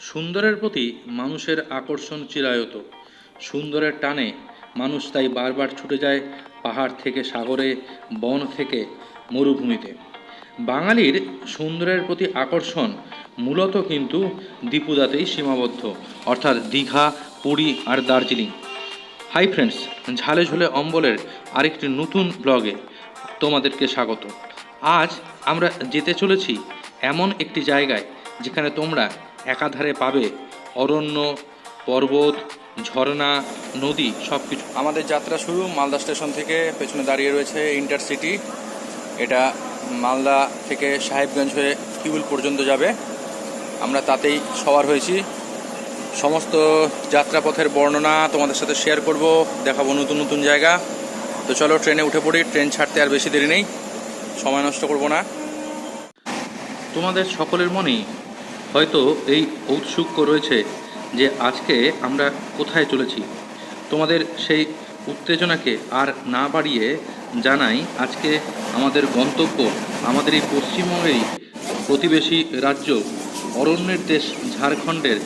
সুন্দরের প্রতি মানুষের আকর্ষণ চিরায়ত। সুন্দরের টানে মানুষ তাই বারবার ছুটে যায় পাহাড় থেকে সাগরে, বন থেকে মরুভূমিতে। বাঙালির সুন্দরের প্রতি আকর্ষণ মূলত কিন্তু দীপুদাতেই সীমাবদ্ধ, অর্থাৎ দীঘা, পুরী আর দার্জিলিং। হাই ফ্রেন্ডস, ঝালে ঝুলে অম্বলের আরেকটি নতুন ব্লগে তোমাদেরকে স্বাগত। আজ আমরা যেতে চলেছি এমন একটি জায়গায় যেখানে তোমরা একাধারে পাবে অরণ্য পর্বত ঝর্ণা নদী সব কিছু আমাদের যাত্রা শুরু মালদা স্টেশন থেকে পেছনে দাঁড়িয়ে রয়েছে ইন্টারসিটি। এটা মালদা থেকে সাহেবগঞ্জ হয়ে কিউল পর্যন্ত যাবে। আমরা তাতেই সবার হয়েছি। সমস্ত যাত্রাপথের বর্ণনা তোমাদের সাথে শেয়ার করব দেখাবো নতুন নতুন জায়গা। তো চলো ট্রেনে উঠে পড়ি ট্রেন ছাড়তে আর বেশি দেরি নেই। সময় নষ্ট করব না। তোমাদের সকলের মনেই হয়তো এই ঔৎসুক্য রয়েছে যে আজকে আমরা কোথায় চলেছি। তোমাদের সেই উত্তেজনাকে আর না বাড়িয়ে জানাই আজকে আমাদের গন্তব্য আমাদের এই পশ্চিমবঙ্গেরই প্রতিবেশী রাজ্য অরণ্যের দেশ ঝাড়খণ্ডের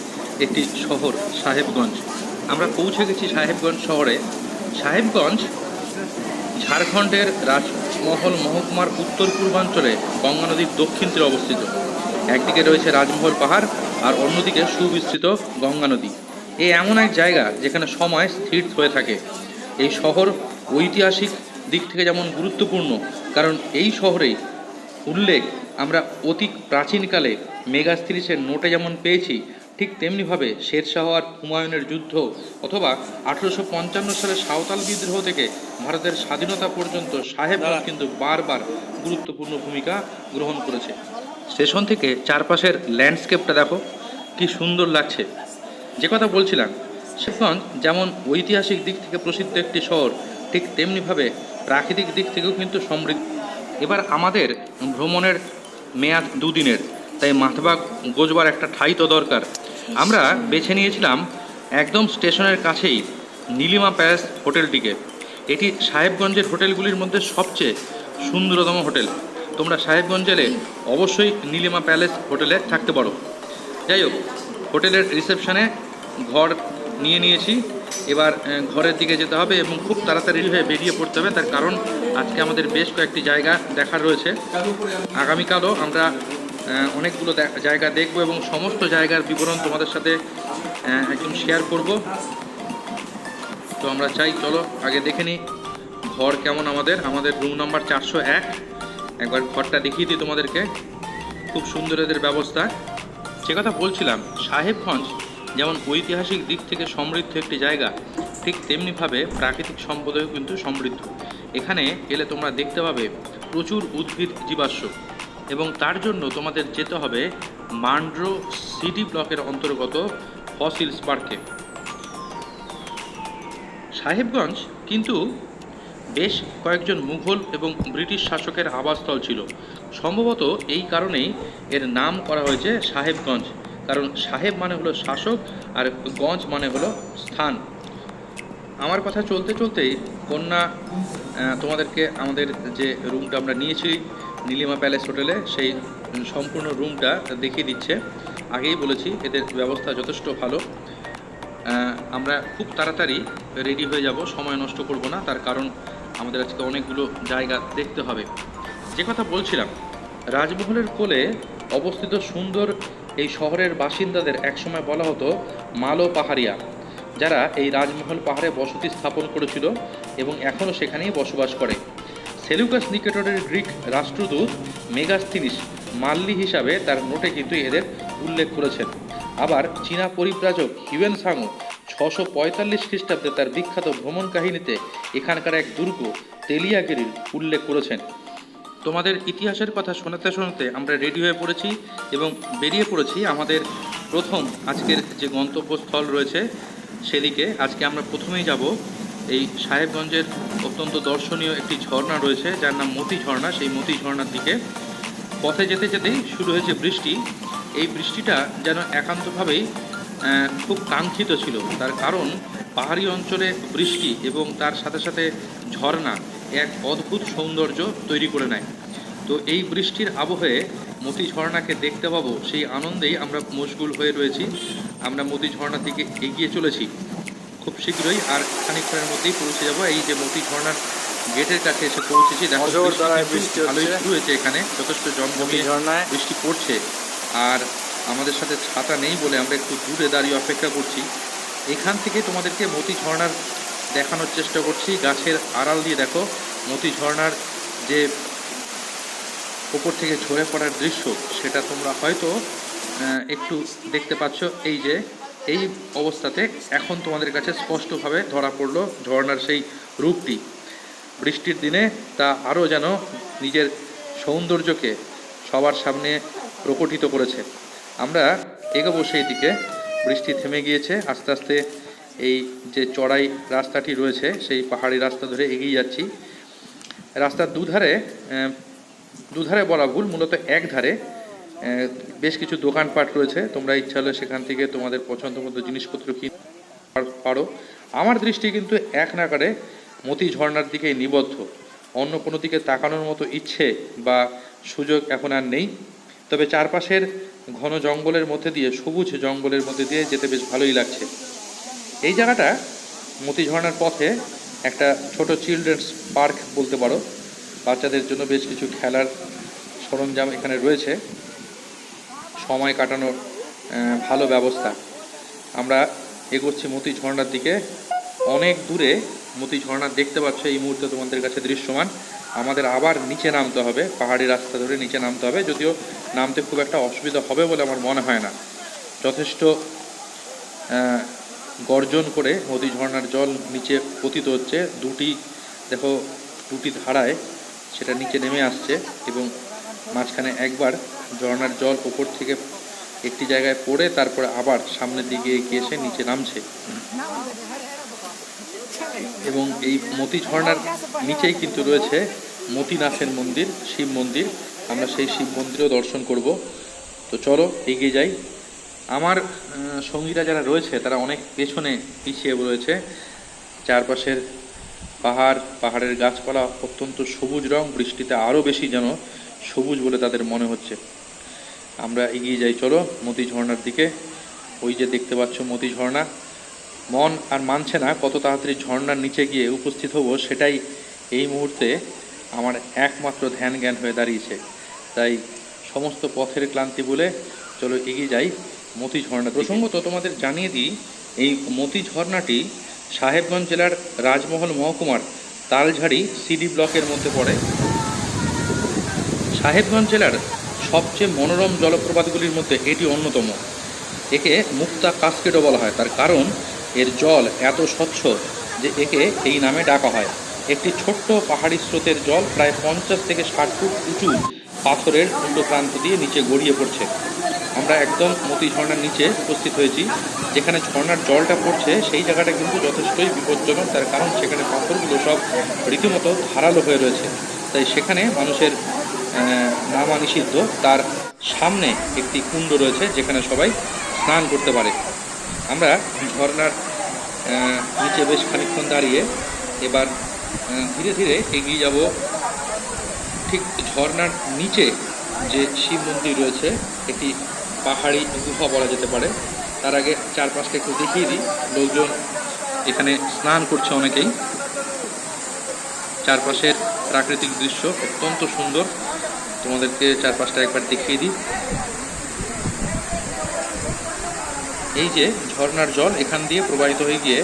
একটি শহর, সাহেবগঞ্জ। আমরা পৌঁছে গেছি সাহেবগঞ্জ শহরে। সাহেবগঞ্জ ঝাড়খণ্ডের রাজমহল মহকুমার উত্তর পূর্বাঞ্চলে গঙ্গা নদীর দক্ষিণ তীরে অবস্থিত। একদিকে রয়েছে রাজমহল পাহাড় আর অন্যদিকে সুবিস্তৃত গঙ্গা নদী। এ এমন এক জায়গা যেখানে সময় স্থির হয়ে থাকে। এই শহর ঐতিহাসিক দিক থেকে যেমন গুরুত্বপূর্ণ, কারণ এই শহরেই উল্লেখ আমরা অতি প্রাচীনকালে মেগাস্ত্রিসের নোটে যেমন পেয়েছি, ঠিক তেমনিভাবে শেরশাহ আর হুমায়ুনের যুদ্ধ অথবা আঠেরোশো পঞ্চান্ন সালে সাঁওতাল বিদ্রোহ থেকে ভারতের স্বাধীনতা পর্যন্ত সাহেবগঞ্জ কিন্তু বারবার গুরুত্বপূর্ণ ভূমিকা গ্রহণ করেছে। স্টেশন থেকে চারপাশের ল্যান্ডস্কেপটা দেখো, কি সুন্দর লাগছে। যে কথা বলছিলাম সাহেবগঞ্জ যেমন ঐতিহাসিক দিক থেকে প্রসিদ্ধ একটি শহর, ঠিক তেমনিভাবে প্রাকৃতিক দিক থেকেও কিন্তু সমৃদ্ধ। এবার আমাদের ভ্রমণের মেয়াদ দুদিনের, তাই মাথবা গোজবার একটা ঠাই তো দরকার। আমরা বেছে নিয়েছিলাম একদম স্টেশনের কাছেই নীলিমা প্যালেস হোটেলটিকে। এটি সাহেবগঞ্জের হোটেলগুলির মধ্যে সবচেয়ে সুন্দরতম হোটেল। তোমরা সাহেবগঞ্জ এলে অবশ্যই নীলিমা প্যালেস হোটেলে থাকতে পারো। যাই হোক, হোটেলের রিসেপশনে ঘর নিয়ে নিয়েছি। এবার ঘরের দিকে যেতে হবে এবং খুব তাড়াতাড়ি হয়ে বেরিয়ে পড়তে হবে। তার কারণ, আজকে আমাদের বেশ কয়েকটি জায়গা দেখার রয়েছে। আগামীকালও আমরা অনেকগুলো জায়গা দেখব এবং সমস্ত জায়গার বিবরণ তোমাদের সাথে একদম শেয়ার করব। তো আমরা চাই, চলো, আগে দেখে নিই, ঘর কেমন আমাদের? আমাদের রুম নাম্বার চারশো এক। একবার ঘরটা দেখিয়ে দিই তোমাদেরকে। খুব সুন্দর এদের ব্যবস্থা। সে কথা বলছিলাম, সাহেবগঞ্জ যেমন ঐতিহাসিক দিক থেকে সমৃদ্ধ একটি জায়গা, ঠিক তেমনিভাবে প্রাকৃতিক সম্পদেও কিন্তু সমৃদ্ধ। এখানে এলে তোমরা দেখতে পাবে প্রচুর উদ্ভিদ জীবাশ্ম এবং তার জন্য তোমাদের যেতে হবে মান্ড্রো সিটি ব্লকের অন্তর্গত ফসিলস পার্কে। সাহেবগঞ্জ কিন্তু বেশ কয়েকজন মুঘল এবং ব্রিটিশ শাসকের আবাসস্থল ছিল। সম্ভবত এই কারণেই এর নাম করা হয়েছে সাহেবগঞ্জ, কারণ সাহেব মানে হলো শাসক আর গঞ্জ মানে হলো স্থান। আমার কথা চলতে চলতেই কন্যা তোমাদেরকে আমাদের যে রুমটা আমরা নিয়েছি, নীলিমা প্যালেস হোটেলে, সেই সম্পূর্ণ রুমটা দেখিয়ে দিচ্ছে। আগেই বলেছি, এদের ব্যবস্থা যথেষ্ট ভালো। আমরা খুব তাড়াতাড়ি রেডি হয়ে যাব, সময় নষ্ট করব না, তার কারণ আমাদের আজকে অনেকগুলো জায়গা দেখতে হবে। যে কথা বলছিলাম, রাজমহলের কোলে অবস্থিত সুন্দর এই শহরের বাসিন্দাদের একসময় বলা হতো মালো পাহাড়িয়া, যারা এই রাজমহল পাহাড়ে বসতি স্থাপন করেছিল এবং এখনও সেখানেই বসবাস করে। সেলুকাস নিকেটরের গ্রিক রাষ্ট্রদূত মেগাস্থিনিস মাল্লি হিসাবে তার নোটে কিন্তু এদের উল্লেখ করেছেন। আবার চীনা পরিব্রাজক হিউয়েন সাংও ছশো পঁয়তাল্লিশ খ্রিস্টাব্দে তার বিখ্যাত ভ্রমণ কাহিনীতে এখানকার এক দুর্গ তেলিয়াগিরির উল্লেখ করেছেন। তোমাদের ইতিহাসের কথা শোনাতে শোনাতে আমরা রেডি হয়ে পড়েছি এবং বেরিয়ে পড়েছি আমাদের প্রথম আজকের যে গন্তব্যস্থল রয়েছে সেদিকে। আজকে আমরা প্রথমেই যাব এই সাহেবগঞ্জের অত্যন্ত দর্শনীয় একটি ঝর্ণা রয়েছে, যার নাম মতি ঝর্ণা। সেই মতি ঝর্ণার দিকে পথে যেতে যেতেই শুরু হয়েছে বৃষ্টি। এই বৃষ্টিটা যেন একান্তভাবেই খুব কাঙ্ক্ষিত ছিল। তার কারণ পাহাড়ি অঞ্চলে বৃষ্টি এবং তার সাথে সাথে ঝর্ণা এক অদ্ভুত সৌন্দর্য তৈরি করে নেয়। তো এই বৃষ্টির আবহে মতি ঝর্ণাকে দেখতে পাবো সেই আনন্দেই আমরা মশগুল হয়ে রয়েছি। আমরা মতি ঝর্ণার দিকে এগিয়ে চলেছি। খুব শীঘ্রই আর খানিকক্ষণের মধ্যেই পৌঁছে যাব। এই যে মতি ঝর্ণার গেটের কাছে এসে পৌঁছেছি দেখো বৃষ্টি হয়েছে এখানে। যথেষ্ট মতি ঝর্ণায়। বৃষ্টি পড়ছে। আর আমাদের সাথে ছাতা নেই বলে আমরা একটু দূরে দাঁড়িয়ে অপেক্ষা করছি। এখান থেকে তোমাদেরকে মতি ঝর্ণার দেখানোর চেষ্টা করছি। গাছের আড়াল দিয়ে দেখো, মতি ঝর্ণার যে ওপর থেকে ঝরে পড়ার দৃশ্য, সেটা তোমরা হয়তো একটু দেখতে পাচ্ছ। এই যে, এই অবস্থাতে এখন তোমাদের কাছে স্পষ্টভাবে ধরা পড়ল ঝর্ণার সেই রূপটি। বৃষ্টির দিনে তা আরও যেন নিজের সৌন্দর্যকে সবার সামনে প্রকটিত করেছে। আমরা এগোবো সেই দিকে। বৃষ্টি থেমে গিয়েছে। আস্তে আস্তে এই যে চড়াই রাস্তাটি রয়েছে, সেই পাহাড়ি রাস্তা ধরে এগিয়ে যাচ্ছি। রাস্তার দুধারে দুধারে বলা ভুল, মূলত এক ধারে বেশ কিছু দোকানপাট রয়েছে। তোমরা ইচ্ছা হলে সেখান থেকে তোমাদের পছন্দ মতো জিনিসপত্র কিনতে পারো। আমার দৃষ্টি কিন্তু এক নাগারে মতি ঝর্ণার দিকে নিবদ্ধ। অন্য কোনো দিকে তাকানোর মতো ইচ্ছে বা সুযোগ এখন আর নেই। তবে চারপাশের ঘন জঙ্গলের মধ্যে দিয়ে, সবুজ জঙ্গলের মধ্যে দিয়ে যেতে বেশ ভালোই লাগছে। এই জায়গাটা মতি ঝর্ণার পথে একটা ছোট চিলড্রেন্স পার্ক বলতে পারো। বাচ্চাদের জন্য বেশ কিছু খেলার সরঞ্জাম এখানে রয়েছে। সময় কাটানোর ভালো ব্যবস্থা। আমরা এগোচ্ছি মতি ঝর্ণার দিকে। অনেক দূরে মতি ঝর্ণা দেখতে পাচ্ছ এই মুহূর্তে তোমাদের কাছে দৃশ্যমান। আমাদের আবার নিচে নামতে হবে, পাহাড়ি রাস্তা ধরে নিচে নামতে হবে, যদিও নামতে খুব একটা অসুবিধা হবে বলে আমার মনে হয় না। যথেষ্ট গর্জন করে নদী ঝর্ণার জল নিচে পতিত হচ্ছে, দুটি, দেখো, দুটি ধারায় সেটা নিচে নেমে আসছে এবং মাঝখানে একবার ঝর্ণার জল ওপর থেকে একটি জায়গায় পড়ে তারপরে আবার সামনের দিকে এগিয়ে এসে নিচে নামছে। এবং এই মতি ঝর্ণার নিচেই কিন্তু রয়েছে মতিনাথের মন্দির, শিব মন্দির। আমরা সেই শিব মন্দিরও দর্শন করব। তো চলো, এগিয়ে যাই। আমার সঙ্গীরা যারা রয়েছে, তারা অনেক পেছনে পিছিয়ে রয়েছে। চারপাশের পাহাড়, পাহাড়ের গাছপালা অত্যন্ত সবুজ রং, বৃষ্টিতে আরও বেশি যেন সবুজ বলে তাদের মনে হচ্ছে। আমরা এগিয়ে যাই, চলো, মতি ঝর্ণার দিকে। ওই যে দেখতে পাচ্ছ মতি ঝর্ণা। মন আর মানছে না কত তাড়াতাড়ি ঝর্ণার নিচে গিয়ে উপস্থিত হব, সেটাই এই মুহূর্তে আমার একমাত্র ধ্যান জ্ঞান হয়ে দাঁড়িয়েছে। তাই সমস্ত পথের ক্লান্তি বলে চলো এগিয়ে যাই মতি ঝর্ণা প্রসঙ্গত তোমাদের জানিয়ে দিই, এই মতি ঝর্ণাটি সাহেবগঞ্জ জেলার রাজমহল মহকুমার তালঝাড়ি সিডি ব্লকের মধ্যে পড়ে। সাহেবগঞ্জ জেলার সবচেয়ে মনোরম জলপ্রপাতগুলির মধ্যে এটি অন্যতম। একে মুক্তা কাস্কেডও বলা হয়। তার কারণ এর জল এত স্বচ্ছ যে একে এই নামে ডাকা হয়। একটি ছোট্ট পাহাড়ি স্রোতের জল প্রায় পঞ্চাশ থেকে ষাট ফুট উঁচু পাথরের প্রান্ত দিয়ে নিচে গড়িয়ে পড়ছে। আমরা একদম মতি ঝর্ণার নিচে উপস্থিত হয়েছি, যেখানে ঝর্ণার জলটা পড়ছে, সেই জায়গাটা কিন্তু যথেষ্টই বিপজ্জনক। তার কারণ সেখানে পাথরগুলো সব রীতিমতো ধারালো হয়ে রয়েছে। তাই সেখানে মানুষের নামা নিষিদ্ধ তার সামনে একটি কুণ্ড রয়েছে, যেখানে সবাই স্নান করতে পারে। আমরা ঝর্ণার আহ, নিচে বেশ খানিকক্ষণ দাঁড়িয়ে এবার ধীরে ধীরে এগিয়ে যাব ঠিক ঝর্ণার নিচে যে শিব মন্দির রয়েছে একটি পাহাড়ি গুহা বলা যেতে পারে। তার আগে চারপাশটা একটু দেখিয়ে দিই। লোকজন এখানে স্নান করছে অনেকেই। চারপাশের প্রাকৃতিক দৃশ্য অত্যন্ত সুন্দর। তোমাদেরকে চারপাশটা একবার দেখিয়ে দিই। এই যে ঝর্ণার জল এখান দিয়ে প্রবাহিত হয়ে গিয়ে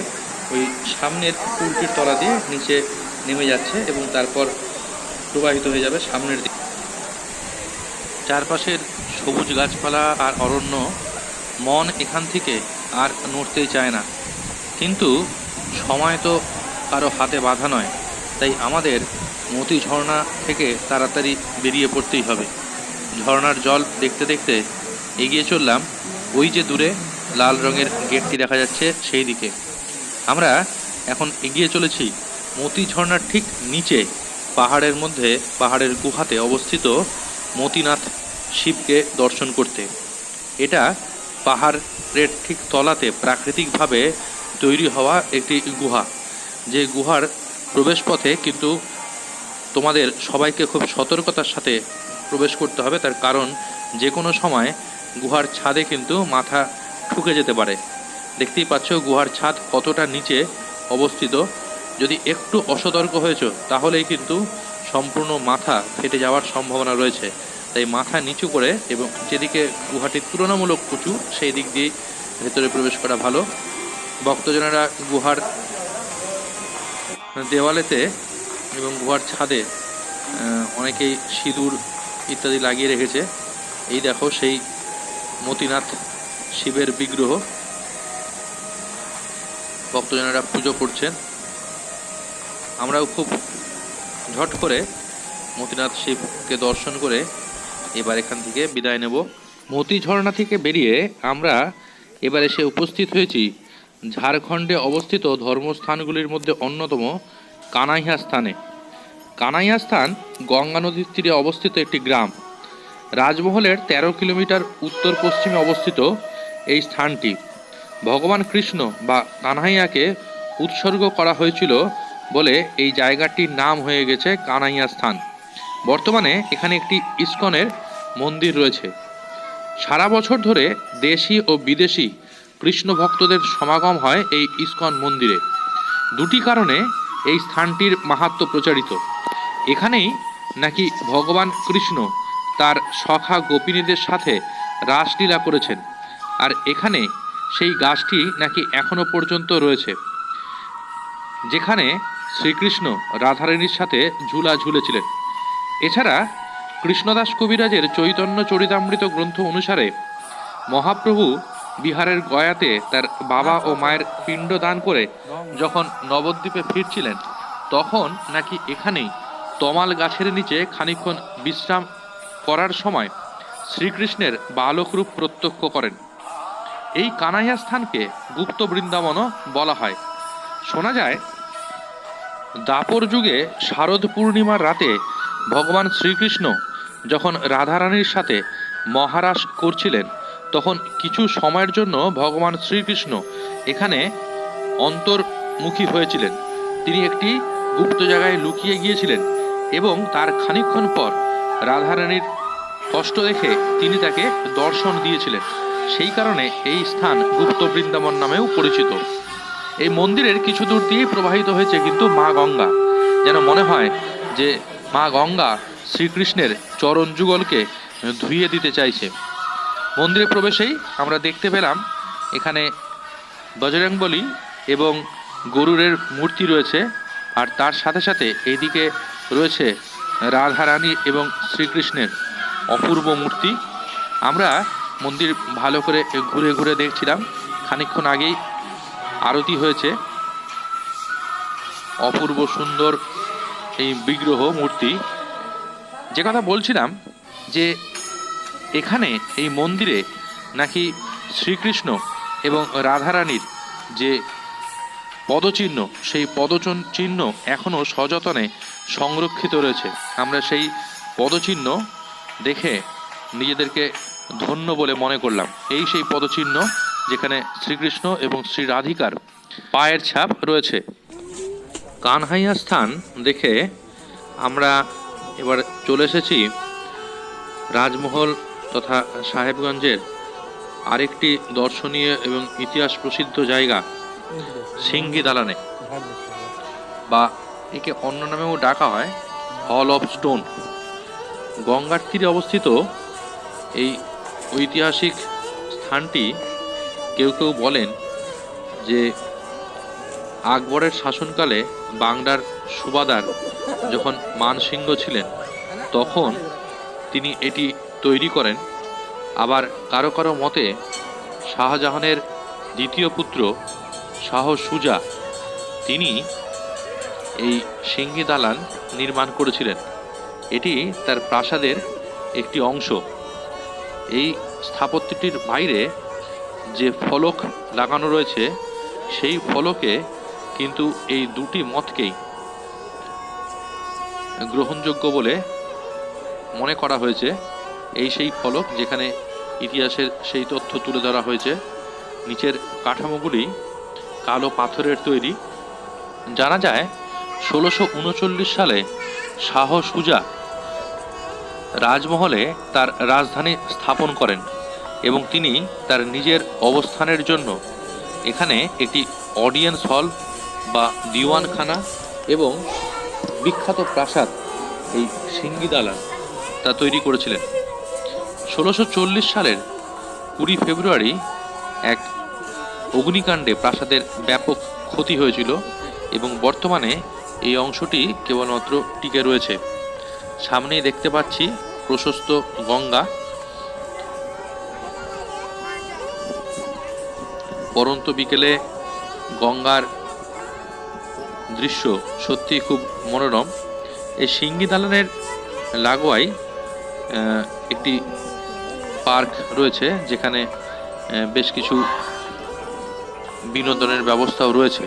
ওই সামনের পুলটির তলা দিয়ে নিচে নেমে যাচ্ছে এবং তারপর প্রবাহিত হয়ে যাবে সামনের দিকে। চারপাশের সবুজ গাছপালা আর অরণ্য মন এখান থেকে আর নড়তেই চায় না। কিন্তু সময় তো কারও হাতে বাধা নয়, তাই আমাদের মতি ঝর্ণা থেকে তাড়াতাড়ি বেরিয়ে পড়তেই হবে। ঝর্ণার জল দেখতে দেখতে এগিয়ে চললাম ওই যে দূরে লাল রঙের গেটটি দেখা যাচ্ছে সেই দিকে। আমরা এখন এগিয়ে চলেছি মতি ঝর্ণার ঠিক নিচে, পাহাড়ের মধ্যে, পাহাড়ের গুহাতে অবস্থিত মতিনাথ শিবকে দর্শন করতে। এটা পাহাড়ের ঠিক তলাতে প্রাকৃতিকভাবে তৈরি হওয়া একটি গুহা। যে গুহার প্রবেশপথে কিন্তু তোমাদের সবাইকে খুব সতর্কতার সাথে প্রবেশ করতে হবে। তার কারণ যে কোনো সময় গুহার ছাদে কিন্তু মাথা ঠুকে যেতে পারে। দেখতেই পাচ্ছ গুহার ছাদ কতটা নিচে অবস্থিত। যদি একটু অসতর্ক হয়েছ, তাহলেই কিন্তু সম্পূর্ণ মাথা ফেটে যাওয়ার সম্ভাবনা রয়েছে। তাই মাথা নিচু করে এবং যেদিকে গুহাটি তুলনামূলক উঁচু, সেই দিক দিয়ে ভেতরে প্রবেশ করা ভালো। ভক্তজনেরা গুহার দেওয়ালেতে এবং গুহার ছাদে অনেকেই সিঁদুর ইত্যাদি লাগিয়ে রেখেছে। এই দেখো সেই মতিনাথ শিবের বিগ্রহ। ভক্তজনেরা পুজো করছেন। আমরাও খুব ঝট করে মতিনাথ শিবকে দর্শন করে এবার এখান থেকে বিদায় নেব। মতি ঝর্ণা থেকে বেরিয়ে আমরা এবার এসে উপস্থিত হয়েছি ঝাড়খণ্ডে অবস্থিত ধর্মস্থানগুলির মধ্যে অন্যতম কানাইহা স্থানে। কানাইয়া স্থান গঙ্গা নদীর তীরে অবস্থিত একটি গ্রাম। রাজমহলের তেরো কিলোমিটার উত্তর পশ্চিমে অবস্থিত এই স্থানটি। ভগবান কৃষ্ণ বা কানহাইয়াকে উৎসর্গ করা হয়েছিল বলে এই জায়গাটির নাম হয়ে গেছে কানাইয়া স্থান। বর্তমানে এখানে একটি ইস্কনের মন্দির রয়েছে। সারা বছর ধরে দেশি ও বিদেশি কৃষ্ণ ভক্তদের সমাগম হয় এই ইস্কন মন্দিরে। দুটি কারণে এই স্থানটির মাহাত্ম্য প্রচারিত। এখানেই নাকি ভগবান কৃষ্ণ তার সখা গোপিনীদের সাথে রাসলীলা করেছেন। আর এখানে সেই গাছটি নাকি এখনও পর্যন্ত রয়েছে। যেখানে শ্রীকৃষ্ণ রাধারানীর সাথে ঝুলা ঝুলেছিলেন। এছাড়া কৃষ্ণদাস কবিরাজের চৈতন্য চরিতামৃত গ্রন্থ অনুসারে মহাপ্রভু বিহারের গয়াতে তার বাবা ও মায়ের পিণ্ড দান করে যখন নবদ্বীপে ফিরছিলেন, তখন নাকি এখানেই তমাল গাছের নিচে খানিকক্ষণ বিশ্রাম করার সময় শ্রীকৃষ্ণের বালক রূপ প্রত্যক্ষ করেন। এই কানাইয়া স্থানকে গুপ্ত বৃন্দাবনও বলা হয়। শোনা যায়, দাপর যুগে শারদ পূর্ণিমার রাতে ভগবান শ্রীকৃষ্ণ যখন রাধারানীর সাথে মহারাস করছিলেন, তখন কিছু সময়ের জন্য ভগবান শ্রীকৃষ্ণ এখানে অন্তর্মুখী হয়েছিলেন। তিনি একটি গুপ্ত জায়গায় লুকিয়ে গিয়েছিলেন এবং তার খানিকক্ষণ পর রাধারানীর কষ্ট দেখে তিনি তাকে দর্শন দিয়েছিলেন। সেই কারণে এই স্থান গুপ্ত বৃন্দাবন নামেও পরিচিত। এই মন্দিরের কিছু দূর দিয়েই প্রবাহিত হয়েছে কিন্তু মা গঙ্গা। যেন মনে হয় যে মা গঙ্গা শ্রীকৃষ্ণের চরণ যুগলকে ধুইয়ে দিতে চাইছে। মন্দিরে প্রবেশেই আমরা দেখতে পেলাম এখানে বজরংবলী এবং গরুরের মূর্তি রয়েছে আর তার সাথে সাথে এইদিকে রয়েছে রাধারানী এবং শ্রীকৃষ্ণের অপূর্ব মূর্তি। আমরা মন্দির ভালো করে ঘুরে ঘুরে দেখছিলাম। খানিকক্ষণ আগেই আরতি হয়েছে। অপূর্ব সুন্দর এই বিগ্রহ মূর্তি। যে কথা বলছিলাম যে এখানে এই মন্দিরে নাকি শ্রীকৃষ্ণ এবং রাধারানীর যে পদচিহ্ন, সেই পদচন চিহ্ন এখনও সযতনে সংরক্ষিত রয়েছে। আমরা সেই পদচিহ্ন দেখে নিজেদেরকে ধন্য বলে মনে করলাম। এই সেই পদচিহ্ন যেখানে শ্রীকৃষ্ণ এবং শ্রী রাধিকার পায়ের ছাপ রয়েছে। কানহাইয়া স্থান দেখে আমরা এবার চলে এসেছি রাজমহল তথা সাহেবগঞ্জের আরেকটি দর্শনীয় এবং ইতিহাস প্রসিদ্ধ জায়গা সিঙ্গি দালানে। বা একে অন্য নামেও ডাকা হয়, হল অফ স্টোন। গঙ্গার তীরে অবস্থিত এই ঐতিহাসিক স্থানটি কেউ কেউ বলেন যে আকবরের শাসনকালে বাংলার সুবাদার যখন মানসিংহ ছিলেন, তখন তিনি এটি তৈরি করেন। আবার কারও কারও মতে, শাহজাহানের দ্বিতীয় পুত্র শাহ সুজা, তিনি এই সিঙ্গি দালান নির্মাণ করেছিলেন। এটি তার প্রাসাদের একটি অংশ। এই স্থাপত্যটির বাইরে যে ফলক লাগানো রয়েছে, সেই ফলকে কিন্তু এই দুটি মতকেই গ্রহণযোগ্য বলে মনে করা হয়েছে। এই সেই ফলক যেখানে ইতিহাসের সেই তথ্য তুলে ধরা হয়েছে। নিচের কাঠামোগুলি কালো পাথরের তৈরি। জানা যায়, ষোলোশো সালে শাহ সুজা রাজমহলে তার রাজধানী স্থাপন করেন এবং তিনি তার নিজের অবস্থানের জন্য এখানে একটি অডিয়েন্স হল বা দিওয়ানখানা এবং বিখ্যাত প্রাসাদ, এই সিঙ্গিদালা তা তৈরি করেছিলেন। ষোলোশো সালের কুড়ি ফেব্রুয়ারি এক অগ্নিকাণ্ডে প্রাসাদের ব্যাপক ক্ষতি হয়েছিল এবং বর্তমানে এই অংশটি কেবলমাত্র টিকে রয়েছে। সামনেই দেখতে পাচ্ছি প্রশস্ত গঙ্গা। পরন্ত বিকেলে গঙ্গার দৃশ্য সত্যি খুব মনোরম। এই সিঙ্গি দালানের লাগোয়াই একটি পার্ক রয়েছে যেখানে বেশ কিছু বিনোদনের ব্যবস্থাও রয়েছে।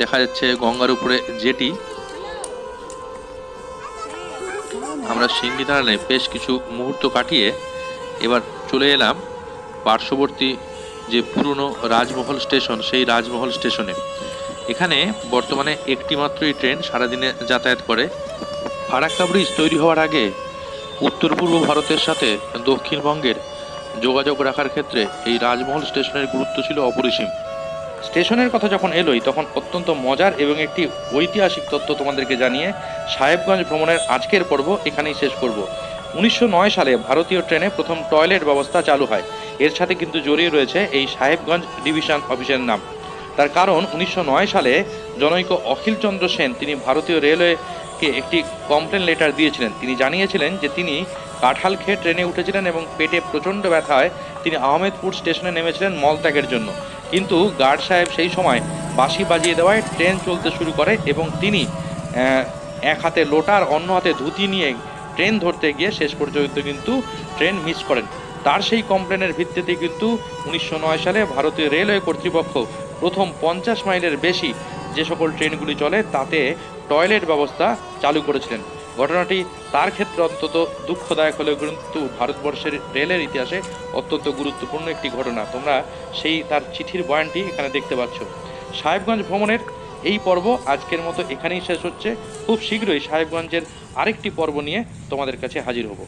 দেখা যাচ্ছে গঙ্গার উপরে জেটি। আমরা সিঙ্গি দালানে বেশ কিছু মুহূর্ত কাটিয়ে এবার চলে এলাম পার্শ্ববর্তী যে পুরনো রাজমহল স্টেশন, সেই রাজমহল স্টেশনে। এখানে বর্তমানে একটি মাত্রই ট্রেন সারাদিনে যাতায়াত করে। ফারাক্কা ব্রিজ তৈরি হওয়ার আগে উত্তর পূর্ব ভারতের সাথে দক্ষিণবঙ্গের যোগাযোগ রাখার ক্ষেত্রে এই রাজমহল স্টেশনের গুরুত্ব ছিল অপরিসীম। স্টেশনের কথা যখন এলোই, তখন অত্যন্ত মজার এবং একটি ঐতিহাসিক তথ্য তোমাদেরকে জানিয়ে সাহেবগঞ্জ ভ্রমণের আজকের পর্ব এখানেই শেষ করব। উনিশশো নয় সালে ভারতীয় ট্রেনে প্রথম টয়লেট ব্যবস্থা চালু হয়। এর সাথে কিন্তু জড়িয়ে রয়েছে এই সাহেবগঞ্জ ডিভিশন অফিসের নাম। তার কারণ উনিশশো নয় সালে জনৈক অখিলচন্দ্র সেন, তিনি ভারতীয় রেলওয়েকে একটি কমপ্লেন লেটার দিয়েছিলেন। তিনি জানিয়েছিলেন যে তিনি কাঁঠাল খেয়ে ট্রেনে উঠেছিলেন এবং পেটে প্রচণ্ড ব্যথায় তিনি আহমেদপুর স্টেশনে নেমেছিলেন মলত্যাগের জন্য। কিন্তু গার্ড সাহেব সেই সময় বাঁশি বাজিয়ে দেওয়ায় ট্রেন চলতে শুরু করে এবং তিনি এক হাতে লোটার অন্য হাতে ধুতি নিয়ে ট্রেন ধরতে গিয়ে শেষ পর্যন্ত কিন্তু ট্রেন মিস করেন। তার সেই কমপ্লেনের ভিত্তিতে কিন্তু উনিশশো নয় সালে ভারতীয় রেলওয়ে কর্তৃপক্ষ প্রথম পঞ্চাশ মাইলের বেশি যে সকল ট্রেনগুলি চলে তাতে টয়লেট ব্যবস্থা চালু করেছিলেন। ঘটনাটি তার ক্ষেত্রে অন্তত দুঃখদায়ক হলেও কিন্তু ভারতবর্ষের রেলের ইতিহাসে অত্যন্ত গুরুত্বপূর্ণ একটি ঘটনা। তোমরা সেই তার চিঠির বয়ানটি এখানে দেখতে পাচ্ছ। সাহেবগঞ্জ ভ্রমণের এই পর্ব আজকের মতো এখানেই শেষ হচ্ছে। খুব শীঘ্রই সাহেবগঞ্জের আরেকটি পর্ব নিয়ে তোমাদের কাছে হাজির হব।